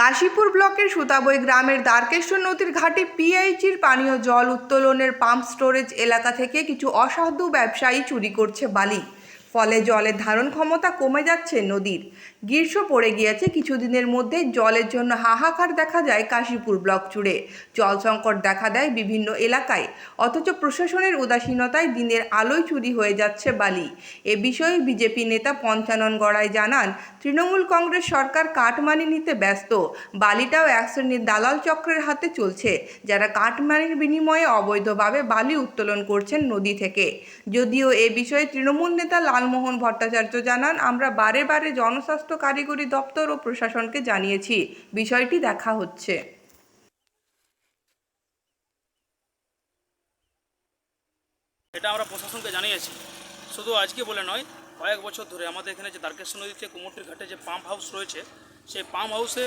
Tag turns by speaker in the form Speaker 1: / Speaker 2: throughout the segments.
Speaker 1: কাশীপুর ব্লকের সুতাবই গ্রামের দ্বারকেশ্বর নদীর ঘাটে পিআইচির পানীয় জল উত্তোলনের পাম্প স্টোরেজ এলাকা থেকে কিছু অসাধু ব্যবসায়ী চুরি করছে বালি। ফলে জলের ধারণ ক্ষমতা কমে যাচ্ছে নদীর। গ্রীষ্ম পড়ে গিয়েছে। কিছুদিনের মধ্যে জলের জন্য হাহাকার দেখা যায় কাশীপুর ব্লক জুড়ে। জল সংকট দেখা দেয় বিভিন্ন এলাকায়। অথচ প্রশাসনের উদাসীনতায় দিনের আলোয় চুরি হয়ে যাচ্ছে বালি। এ বিষয়ে বিজেপি নেতা পঞ্চানন গড়াই জানান, তৃণমূল কংগ্রেস সরকার কাটমানি নিতে ব্যস্ত। বালিটাও এক শ্রেণির দালাল চক্রের হাতে চলছে, যারা কাটমানির বিনিময়ে অবৈধভাবে বালি উত্তোলন করছেন নদী থেকে। যদিও এ বিষয়ে তৃণমূল নেতা লালমোহন ভট্টাচার্য জানান, আমরা বারে বারে জনস্বাস্থ্য কারিগরি দপ্তর ও প্রশাসনকে জানিয়েছি। বিষয়টি দেখা হচ্ছে।
Speaker 2: এটা আমরা প্রশাসনকে জানিয়েছি। শুধু আজকে বলে নয়, কয়েক বছর ধরে আমাদের এখানে যে দ্বারকেশ্বর নদীতে কুমোরটির ঘাটে যে পাম্প হাউস রয়েছে, সেই পাম্প হাউসে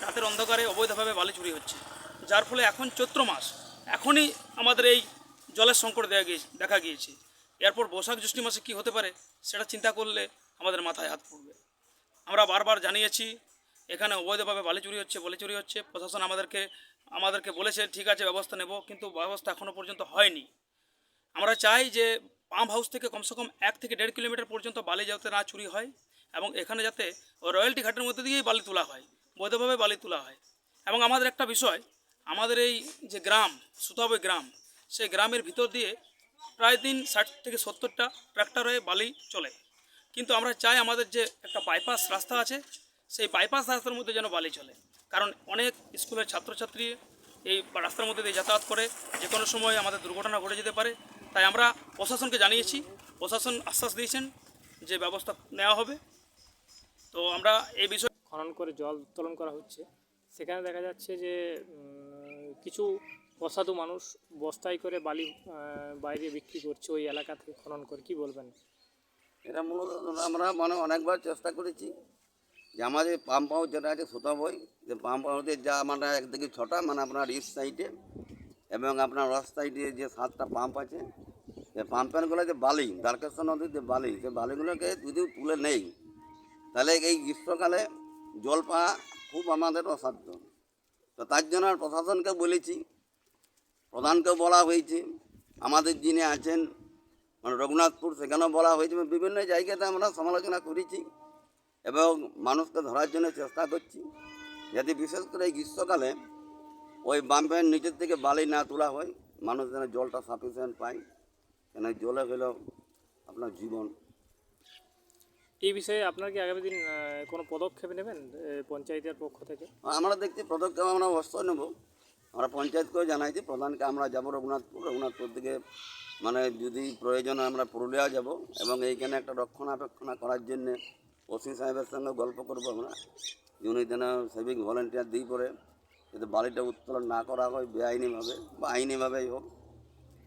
Speaker 2: রাতের অন্ধকারে অবৈধভাবে বালি চুরি হচ্ছে। যার ফলে এখন চৈত্র মাস, এখনই আমাদের এই জলের সংকট দেখা গিয়েছে দেখা গিয়েছে। এরপর বৈশাখ জ্যৈষ্ঠ মাসে কী হতে পারে, সেটা চিন্তা করলে আমাদের মাথায় হাত পড়বে। আমরা বারবার জানিয়েছি, এখানে অবৈধভাবে বালি চুরি হচ্ছে, বলে চুরি হচ্ছে, প্রশাসন আমাদেরকে আমাদেরকে বলেছে, ঠিক আছে, ব্যবস্থা নেব, কিন্তু ব্যবস্থা এখনও পর্যন্ত হয়নি। আমরা চাই যে পাম্প হাউস থেকে কমসে কম এক থেকে দেড় কিলোমিটার পর্যন্ত বালি যাতে না চুরি হয়, এবং এখানে যাতে রয়্যালটি ঘাটের মধ্যে দিয়েই বালি তোলা হয়, বৈধভাবে বালি তোলা হয়। এবং আমাদের একটা বিষয়, আমাদের এই যে গ্রাম সুতাবই গ্রাম, সেই গ্রামের ভিতর দিয়ে প্রায় দিন ষাট থেকে সত্তরটা ট্র্যাক্টর বালি চলে। কিন্তু আমরা চাই আমাদের যে একটা বাইপাস রাস্তা আছে, সেই বাইপাস রাস্তার মধ্যে যেন বালি চলে। কারণ অনেক স্কুলের ছাত্রছাত্রী এই রাস্তার মধ্যে দিয়ে যাতায়াত করে, যে কোনো সময় আমাদের দুর্ঘটনা ঘটে যেতে পারে। তাই আমরা প্রশাসনকে জানিয়েছি, প্রশাসন আশ্বাস দিয়েছেন যে ব্যবস্থা নেওয়া হবে। তো আমরা এই বিষয়ে
Speaker 3: খনন করে জল উত্তোলন করা হচ্ছে। সেখানে দেখা যাচ্ছে যে কিছু অসাধু মানুষ বস্তায় করে বালি বাইরে বিক্রি করছে ওই এলাকা থেকে খনন করে। কি বলবেন?
Speaker 4: এটা মূলত আমরা মানে অনেকবার চেষ্টা করেছি যে আমাদের পাম্প হাউস যেটা আছে সুতাবই যে পাম্প হাউসের যা মানে একদিকে ছটা মানে আপনার ইস্ট সাইডে এবং আপনার ওয়েস্ট সাইডে যে সাতটা পাম্প আছে যে পাম্পেরগুলো যে বালি, দ্বারকেশ্বর নদীর যে বালি, সে বালিগুলোকে যদি তুলে নেই, তাহলে এই গ্রীষ্মকালে জল পাওয়া খুব আমাদের অসাধ্য। তো তার জন্য প্রশাসনকে বলেছি, প্রধানকেও বলা হয়েছে, আমাদের যিনি আছেন মানে রঘুনাথপুর সেখানেও বলা হয়েছে বিভিন্ন জায়গাতে আমরা সমালোচনা করেছি এবং মানুষকে ধরার জন্য চেষ্টা করছি। যাতে বিশেষ করে এই গ্রীষ্মকালে ওই বাম্পের নিচের থেকে বালি না তোলা হয় মানুষ যেন জলটা সাফিসিয়েন্ট পায় কেন জলে হলো আপনার জীবন।
Speaker 3: এই বিষয়ে আপনার কি আগামী দিন কোনো পদক্ষেপ নেবেন পঞ্চায়েতের পক্ষ থেকে?
Speaker 4: আমরা দেখছি পদক্ষেপ আমরা অবশ্যই নেব। আমরা পঞ্চায়েতকেও জানাইছি, প্রধানকে আমরা যাব রঘুনাথপুর রঘুনাথপুর থেকে মানে যদি প্রয়োজন হয় আমরা পুরুলিয়া যাব এবং এইখানে একটা রক্ষণাবেক্ষণা করার জন্যে ওসি সাহেবের সঙ্গে গল্প করব আমরা। যে উনি যেন সেভিং ভলেন্টিয়ার দিয়ে পরে যাতে বালিটা উত্তোলন না করা হয় বেআইনিভাবে বা আইনিভাবেই হোক।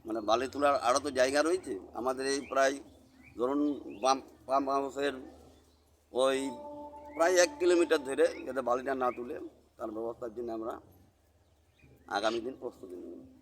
Speaker 4: মানে বালি তোলার আরও তো জায়গা রয়েছে। আমাদের এই প্রায় ধরুন পাম্প পাম্প হাউসের ওই প্রায় এক কিলোমিটার ধরে যাতে বালিটা না তুলে তার ব্যবস্থার জন্য আমরা আগামী দিন প্রস্তুতি নেব